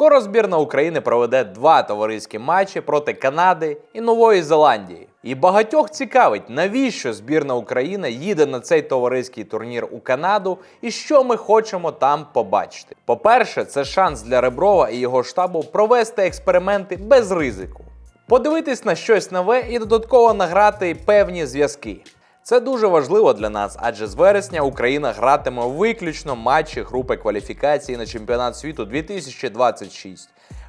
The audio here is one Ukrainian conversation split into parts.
Скоро збірна України проведе два товариські матчі проти Канади і Нової Зеландії. І багатьох цікавить, навіщо збірна України їде на цей товариський турнір у Канаду і що ми хочемо там побачити. По-перше, це шанс для Реброва і його штабу провести експерименти без ризику, подивитись на щось нове і додатково награти певні зв'язки. Це дуже важливо для нас, адже з вересня Україна гратиме виключно матчі групи кваліфікації на чемпіонат світу 2026.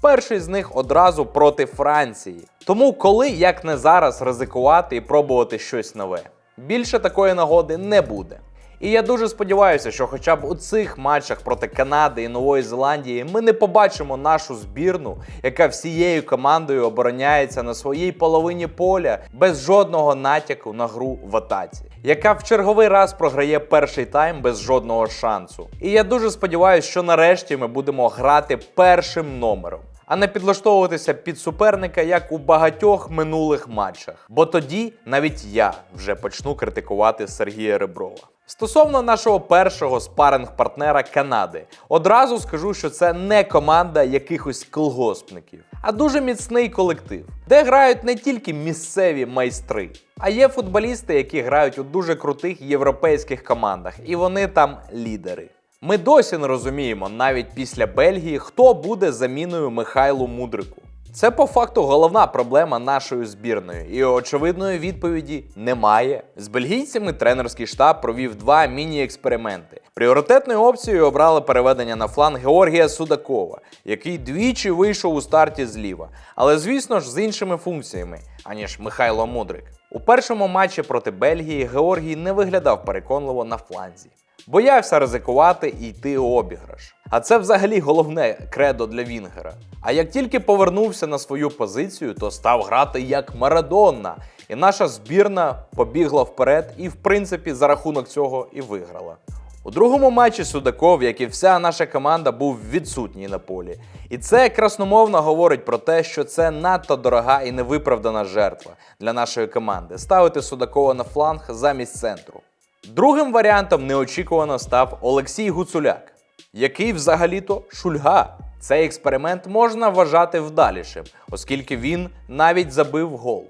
Перший з них одразу проти Франції. Тому коли як не зараз ризикувати і пробувати щось нове. Більше такої нагоди не буде. І я дуже сподіваюся, що хоча б у цих матчах проти Канади і Нової Зеландії ми не побачимо нашу збірну, яка всією командою обороняється на своїй половині поля без жодного натяку на гру в атаці, яка в черговий раз програє перший тайм без жодного шансу. І я дуже сподіваюся, що нарешті ми будемо грати першим номером. А не підлаштовуватися під суперника, як у багатьох минулих матчах. Бо тоді навіть я вже почну критикувати Сергія Реброва. Стосовно нашого першого спаринг-партнера Канади, одразу скажу, що це не команда якихось колгоспників, а дуже міцний колектив, де грають не тільки місцеві майстри, а є футболісти, які грають у дуже крутих європейських командах, і вони там лідери. Ми досі не розуміємо, навіть після Бельгії, хто буде заміною Михайлу Мудрику. Це по факту головна проблема нашої збірної, і очевидної відповіді немає. З бельгійцями тренерський штаб провів два міні-експерименти. Пріоритетною опцією обрали переведення на фланг Георгія Судакова, який двічі вийшов у старті зліва, але звісно ж з іншими функціями, аніж Михайло Мудрик. У першому матчі проти Бельгії Георгій не виглядав переконливо на фланзі. Боявся ризикувати і йти у обіграш. А це взагалі головне кредо для Вінгера. А як тільки повернувся на свою позицію, то став грати як Марадонна. І наша збірна побігла вперед і, в принципі, за рахунок цього і виграла. У другому матчі Судаков, як і вся наша команда, був відсутній на полі. І це красномовно говорить про те, що це надто дорога і невиправдана жертва для нашої команди ставити Судакова на фланг замість центру. Другим варіантом неочікувано став Олексій Гуцуляк, який взагалі-то шульга. Цей експеримент можна вважати вдалішим, оскільки він навіть забив гол.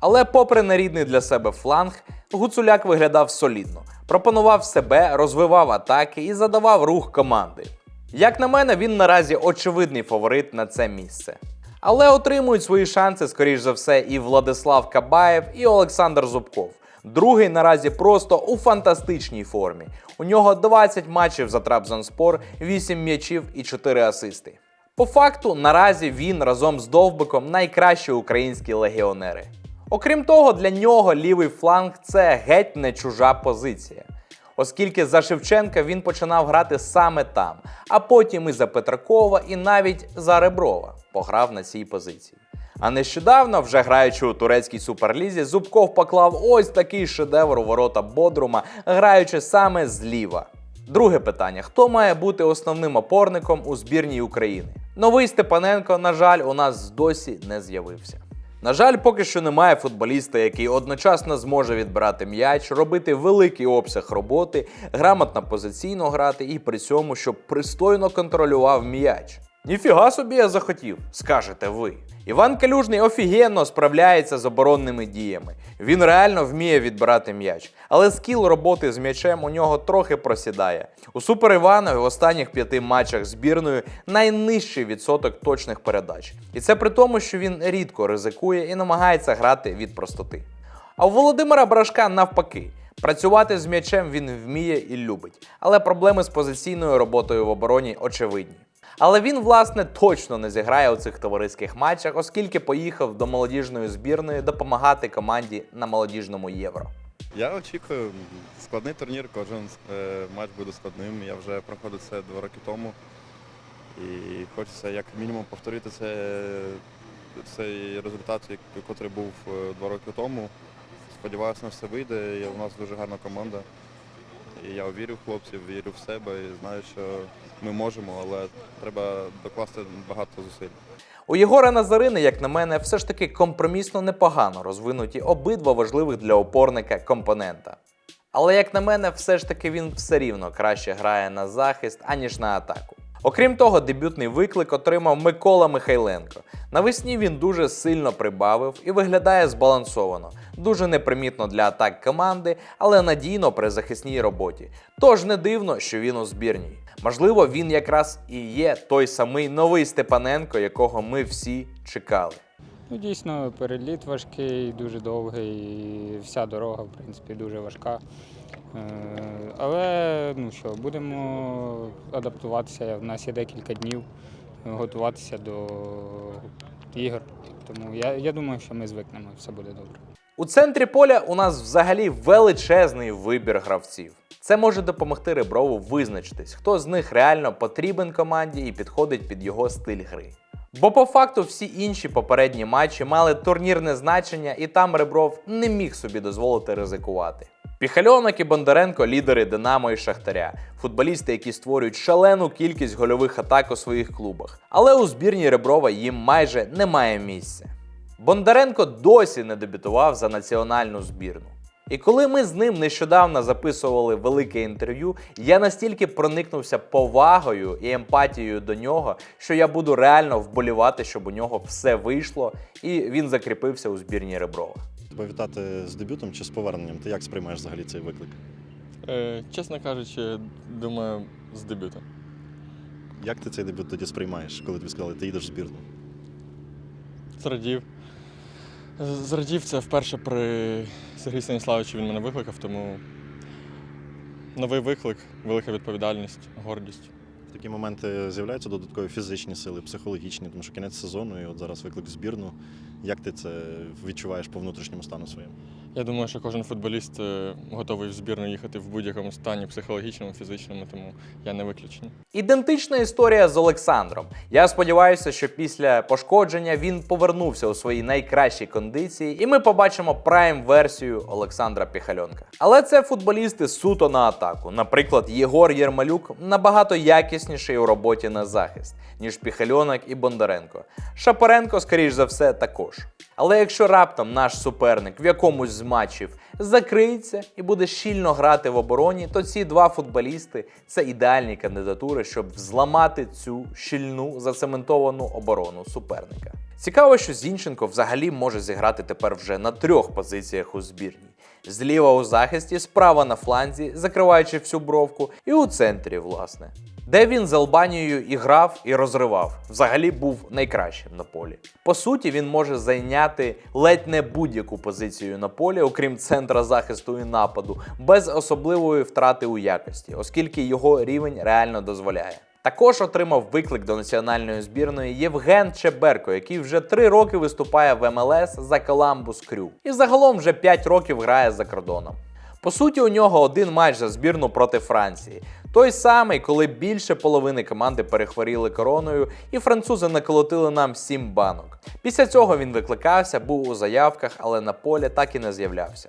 Але, попри нерідний для себе фланг, Гуцуляк виглядав солідно, пропонував себе, розвивав атаки і задавав рух команди. Як на мене, він наразі очевидний фаворит на це місце. Але отримують свої шанси, скоріш за все, і Владислав Кабаєв, і Олександр Зубков. Другий наразі просто у фантастичній формі. У нього 20 матчів за Трабзонспор, 8 м'ячів і 4 асисти. По факту, наразі він разом з Довбиком найкращі українські легіонери. Окрім того, для нього лівий фланг це геть не чужа позиція. Оскільки за Шевченка він починав грати саме там, а потім і за Петракова, і навіть за Реброва пограв на цій позиції. А нещодавно, вже граючи у турецькій суперлізі, Зубков поклав ось такий шедевр у ворота Бодрума, граючи саме зліва. Друге питання: хто має бути основним опорником у збірній України? Новий Степаненко, на жаль, у нас досі не з'явився. На жаль, поки що немає футболіста, який одночасно зможе відбирати м'яч, робити великий обсяг роботи, грамотно позиційно грати і при цьому, щоб пристойно контролював м'яч. Ніфіга собі я захотів, скажете ви. Іван Калюжний офігенно справляється з оборонними діями. Він реально вміє відбирати м'яч, але скіл роботи з м'ячем у нього трохи просідає. У Супер Іванові в останніх п'яти матчах збірною найнижчий відсоток точних передач. І це при тому, що він рідко ризикує і намагається грати від простоти. А у Володимира Брашка навпаки. Працювати з м'ячем він вміє і любить, але проблеми з позиційною роботою в обороні очевидні. Але він, власне, точно не зіграє у цих товариських матчах, оскільки поїхав до молодіжної збірної допомагати команді на молодіжному євро. Я очікую складний турнір, кожен е, матч буде складним. Я вже проходив це два роки тому. І хочеться як мінімум повторити це, цей результат, який був е, два роки тому. Сподіваюся, на все вийде. У нас дуже гарна команда. І я вірю в хлопців, вірю в себе і знаю, що ми можемо, але треба докласти багато зусиль. У Єгора Назарини, як на мене, все ж таки компромісно непогано розвинуті обидва важливих для опорника компонента. Але як на мене, все ж таки він все рівно краще грає на захист, аніж на атаку. Окрім того, дебютний виклик отримав Микола Михайленко. Навесні він дуже сильно прибавив і виглядає збалансовано, дуже непримітно для атак команди, але надійно при захисній роботі. Тож не дивно, що він у збірній. Можливо, він якраз і є той самий новий Степаненко, якого ми всі чекали. Ну, дійсно, переліт важкий, дуже довгий, і вся дорога, в принципі, дуже важка. Е, Але ну що, будемо адаптуватися. У нас є декілька днів готуватися до ігор. Тому я, я думаю, що ми звикнемо, все буде добре. У центрі поля у нас взагалі величезний вибір гравців. Це може допомогти Реброву визначитись, хто з них реально потрібен команді і підходить під його стиль гри. Бо по факту всі інші попередні матчі мали турнірне значення, і там Ребров не міг собі дозволити ризикувати. Піхальонок і Бондаренко лідери Динамо і Шахтаря, футболісти, які створюють шалену кількість гольових атак у своїх клубах. Але у збірні Реброва їм майже немає місця. Бондаренко досі не дебютував за національну збірну. І коли ми з ним нещодавно записували велике інтерв'ю, я настільки проникнувся повагою і емпатією до нього, що я буду реально вболівати, щоб у нього все вийшло, і він закріпився у збірні Реброва. Тебе вітати з дебютом чи з поверненням? Ти як сприймаєш взагалі цей виклик? Е, чесно кажучи, думаю, з дебютом. Як ти цей дебют тоді сприймаєш, коли тобі сказали, ти їдеш в збірну? Зрадів. Зрадів це вперше при Сергії Станіславовичу він мене викликав, тому новий виклик, велика відповідальність, гордість. В такі моменти з'являються додаткові фізичні сили, психологічні, тому що кінець сезону і от зараз виклик в збірну. Як ти це відчуваєш по внутрішньому стану своєму? Я думаю, що кожен футболіст е, готовий в збірну їхати в будь-якому стані психологічному, фізичному, тому я не виключений. Ідентична історія з Олександром. Я сподіваюся, що після пошкодження він повернувся у своїй найкращій кондиції, і ми побачимо прайм-версію Олександра Піхальонка. Але це футболісти суто на атаку. Наприклад, Єгор Єрмалюк набагато якісніший у роботі на захист, ніж Піхальонок і Бондаренко. Шапаренко, скоріш за все, також. Але якщо раптом наш суперник в якомусь з матчів закриється і буде щільно грати в обороні, то ці два футболісти це ідеальні кандидатури, щоб взламати цю щільну зацементовану оборону суперника. Цікаво, що Зінченко взагалі може зіграти тепер вже на трьох позиціях у збірній: зліва у захисті, справа на фланзі, закриваючи всю бровку, і у центрі, власне. Де він з Албанією і грав, і розривав, взагалі був найкращим на полі. По суті, він може зайняти ледь не будь-яку позицію на полі, окрім центра захисту і нападу, без особливої втрати у якості, оскільки його рівень реально дозволяє. Також отримав виклик до національної збірної Євген Чеберко, який вже три роки виступає в МЛС за Коламбус Крю. І загалом вже 5 років грає за кордоном. По суті, у нього один матч за збірну проти Франції. Той самий, коли більше половини команди перехворіли короною, і французи наколотили нам 7 банок. Після цього він викликався, був у заявках, але на полі так і не з'являвся.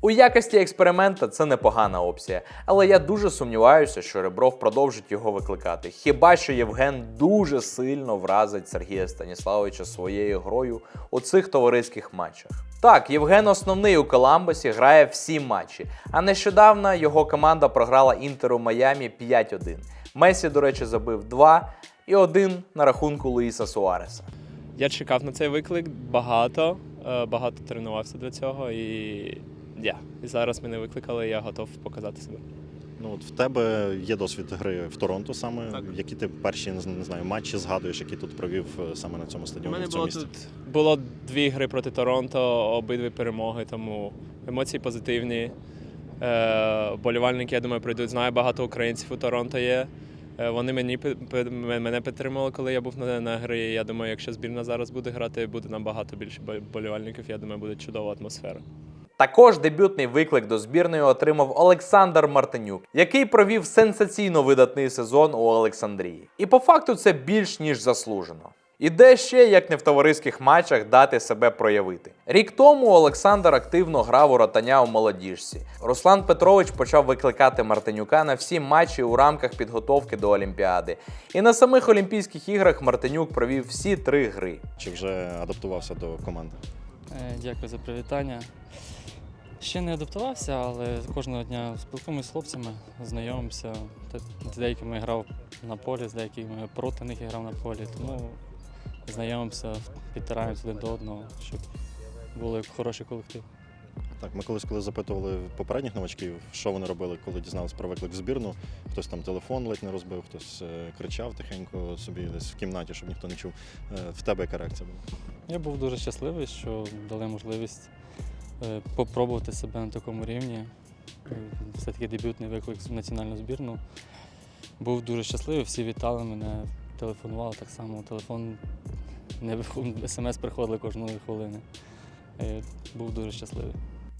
У якості експеримента це непогана опція, але я дуже сумніваюся, що Ребров продовжить його викликати. Хіба що Євген дуже сильно вразить Сергія Станіславовича своєю грою у цих товариських матчах. Так, Євген основний у Коламбусі грає всі матчі, а нещодавно його команда програла Інтеру Майамі 5-1. Месі, до речі, забив 2 і 1 на рахунку Луїса Суареса. Я чекав на цей виклик багато, е, багато тренувався для цього і я. І зараз мене викликали, я готов показати себе. Ну от в тебе є досвід гри в Торонто саме. Так. Які ти перші не знаю матчі згадуєш, які тут провів е, саме на цьому У стадіоні мене в цьому було місці? тут було дві гри проти Торонто, обидві перемоги, тому емоції позитивні. Е, Болівальники, я думаю, прийдуть. Знаю, багато українців у Торонто є. Е, Вони мені мене підтримали, коли я був на, на грі. Я думаю, якщо збірна зараз буде грати, буде набагато більше болівальників. Я думаю, буде чудова атмосфера. Також дебютний виклик до збірної отримав Олександр Мартинюк, який провів сенсаційно видатний сезон у Олександрії. І по факту це більш ніж заслужено. І де ще, як не в товариських матчах, дати себе проявити. Рік тому Олександр активно грав у ротаня у молодіжці. Руслан Петрович почав викликати Мартинюка на всі матчі у рамках підготовки до Олімпіади. І на самих Олімпійських іграх Мартинюк провів всі три гри. Чи вже адаптувався до команди? Е, Дякую за привітання. Ще не адаптувався, але кожного дня спілкуємося з хлопцями, знайомимося. З деякими грав на полі, з деякими проти них я грав на полі. Тому знайомимося, підтираємося один до одного, щоб були хороший колектив. Так, ми колись, коли запитували попередніх новачків, що вони робили, коли дізналися про виклик в збірну, хтось там телефон ледь не розбив, хтось е, кричав тихенько собі десь в кімнаті, щоб ніхто не чув. Е, В тебе яка реакція була? Я був дуже щасливий, що дали можливість е, попробувати себе на такому рівні. Все-таки дебютний виклик в національну збірну. Був дуже щасливий, всі вітали мене, телефонували так само. Телефон не смс приходили кожної хвилини. Був дуже щасливий.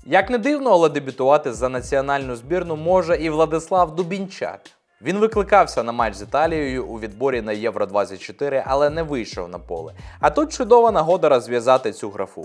Як не дивно, але дебютувати за національну збірну може і Владислав Дубінчак. Він викликався на матч з Італією у відборі на Євро 24, але не вийшов на поле. А тут чудова нагода розв'язати цю графу.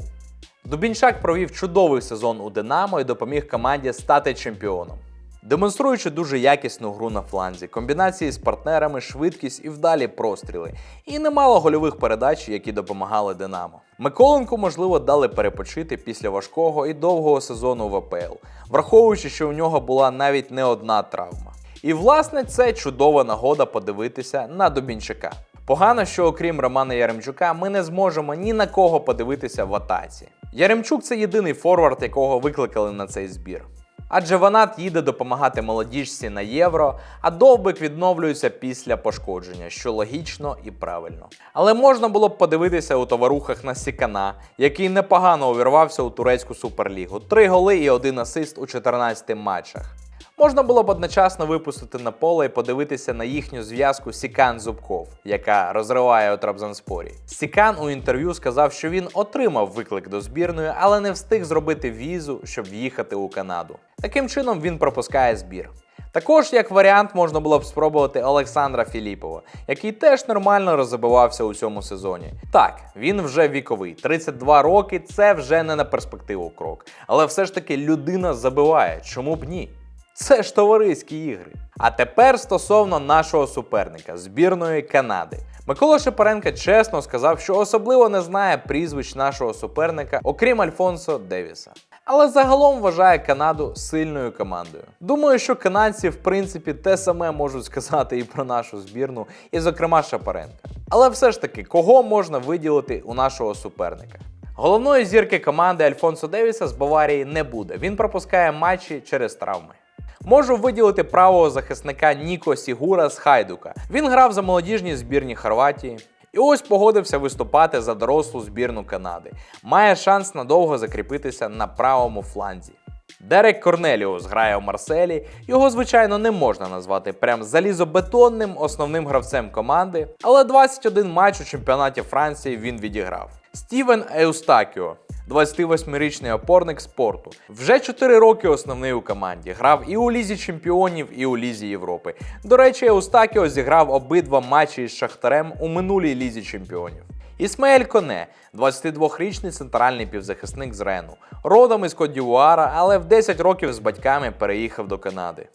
Дубінчак провів чудовий сезон у Динамо і допоміг команді стати чемпіоном. Демонструючи дуже якісну гру на фланзі, комбінації з партнерами, швидкість і вдалі простріли, і немало гольових передач, які допомагали Динамо. Миколенку, можливо, дали перепочити після важкого і довгого сезону в АПЛ, враховуючи, що у нього була навіть не одна травма. І власне це чудова нагода подивитися на Дубінчака. Погано, що окрім Романа Яремчука, ми не зможемо ні на кого подивитися в атаці. Яремчук це єдиний форвард, якого викликали на цей збір. Адже Ванат їде допомагати молодіжці на євро, а довбик відновлюється після пошкодження, що логічно і правильно. Але можна було б подивитися у товарухах на Сікана, який непогано увірвався у турецьку суперлігу. Три голи і один асист у 14 матчах. Можна було б одночасно випустити на поле і подивитися на їхню зв'язку Сікан Зубков, яка розриває у Трабзанспорі. Сікан у інтерв'ю сказав, що він отримав виклик до збірної, але не встиг зробити візу, щоб в'їхати у Канаду. Таким чином він пропускає збір. Також як варіант можна було б спробувати Олександра Філіпова, який теж нормально розбивався у цьому сезоні. Так, він вже віковий, 32 роки це вже не на перспективу крок. Але все ж таки людина забиває, чому б ні? Це ж товариські ігри. А тепер стосовно нашого суперника збірної Канади. Микола Шепаренко чесно сказав, що особливо не знає прізвищ нашого суперника, окрім Альфонсо Девіса. Але загалом вважає Канаду сильною командою. Думаю, що канадці, в принципі, те саме можуть сказати і про нашу збірну, і, зокрема, Шапаренка. Але все ж таки, кого можна виділити у нашого суперника? Головної зірки команди Альфонсо Девіса з Баварії не буде. Він пропускає матчі через травми. Можу виділити правого захисника Ніко Сігура з Хайдука. Він грав за молодіжні збірні Хорватії. І ось погодився виступати за дорослу збірну Канади. Має шанс надовго закріпитися на правому фланзі. Дерек Корнеліус грає у Марселі. Його, звичайно, не можна назвати прям залізобетонним основним гравцем команди, але 21 матч у чемпіонаті Франції він відіграв. Стівен Еустакіо 28-річний опорник спорту. Вже 4 роки основний у команді. Грав і у Лізі Чемпіонів, і у Лізі Європи. До речі, Еустакіо зіграв обидва матчі із Шахтарем у минулій Лізі Чемпіонів. Ісмаель Коне, 22-річний центральний півзахисник з Рену, родом із Кодівуара, але в 10 років з батьками переїхав до Канади.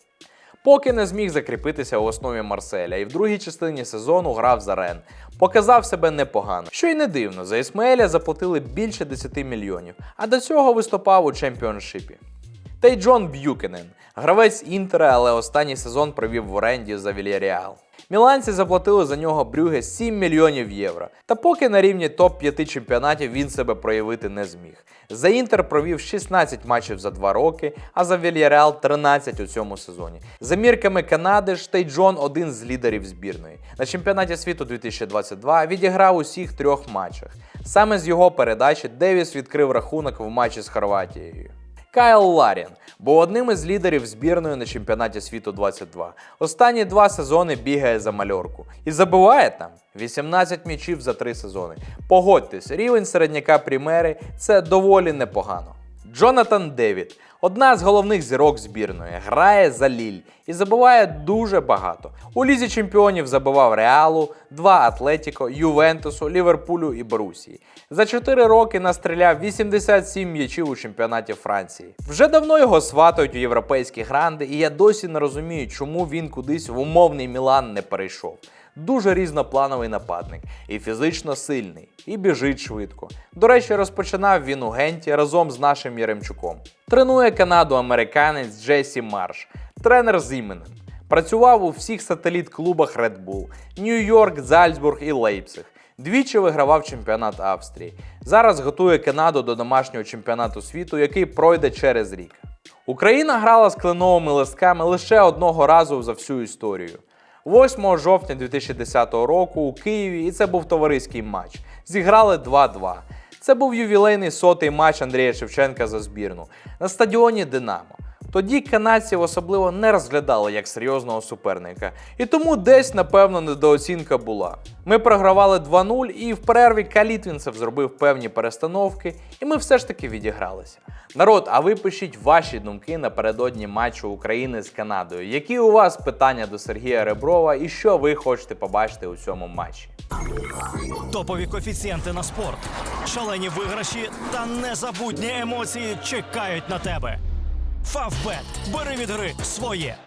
Поки не зміг закріпитися у основі Марселя і в другій частині сезону грав за Рен. Показав себе непогано. Що й не дивно, за Ісмаеля заплатили більше 10 мільйонів, а до цього виступав у чемпіоншипі. Та й Джон Б'юкенен, гравець Інтера, але останній сезон провів в оренді за Вільяреал. Міланці заплатили за нього Брюге 7 мільйонів євро. Та поки на рівні топ-5 чемпіонатів він себе проявити не зміг. За Інтер провів 16 матчів за 2 роки, а за Вільяреал 13 у цьому сезоні. За мірками Канади ж Тей Джон один з лідерів збірної. На чемпіонаті світу 2022 відіграв усіх трьох матчах. Саме з його передачі Девіс відкрив рахунок в матчі з Хорватією. Кайл Ларін був одним із лідерів збірної на чемпіонаті світу 22. Останні два сезони бігає за мальорку і забиває там 18 м'ячів за три сезони. Погодьтесь, рівень середняка Прімери це доволі непогано. Джонатан Девід, одна з головних зірок збірної, грає за Ліль і забиває дуже багато. У лізі чемпіонів забивав Реалу, два Атлетіко, Ювентусу, Ліверпулю і Борусії. За 4 роки настріляв 87 м'ячів у чемпіонаті Франції. Вже давно його сватають у європейські гранди, і я досі не розумію, чому він кудись в умовний Мілан не перейшов. Дуже різноплановий нападник, і фізично сильний, і біжить швидко. До речі, розпочинав він у Генті разом з нашим Яремчуком. Тренує Канаду американець Джесі Марш, тренер з іменем. Працював у всіх сателіт-клубах Red Bull, Нью-Йорк, Зальцбург і Лейпциг. Двічі вигравав чемпіонат Австрії. Зараз готує Канаду до домашнього чемпіонату світу, який пройде через рік. Україна грала з кленовими листками лише одного разу за всю історію. 8 жовтня 2010 року у Києві, і це був товариський матч. Зіграли 2-2. Це був ювілейний сотий матч Андрія Шевченка за збірну на стадіоні Динамо. Тоді канадців особливо не розглядали як серйозного суперника, і тому десь, напевно, недооцінка була. Ми програвали 2-0, і в перерві Калітвінцев зробив певні перестановки, і ми все ж таки відігралися. Народ, а ви пишіть ваші думки напередодні матчу України з Канадою. Які у вас питання до Сергія Реброва і що ви хочете побачити у цьому матчі? Топові коефіцієнти на спорт, шалені виграші та незабутні емоції чекають на тебе. Фавбет. Бери від гри своє.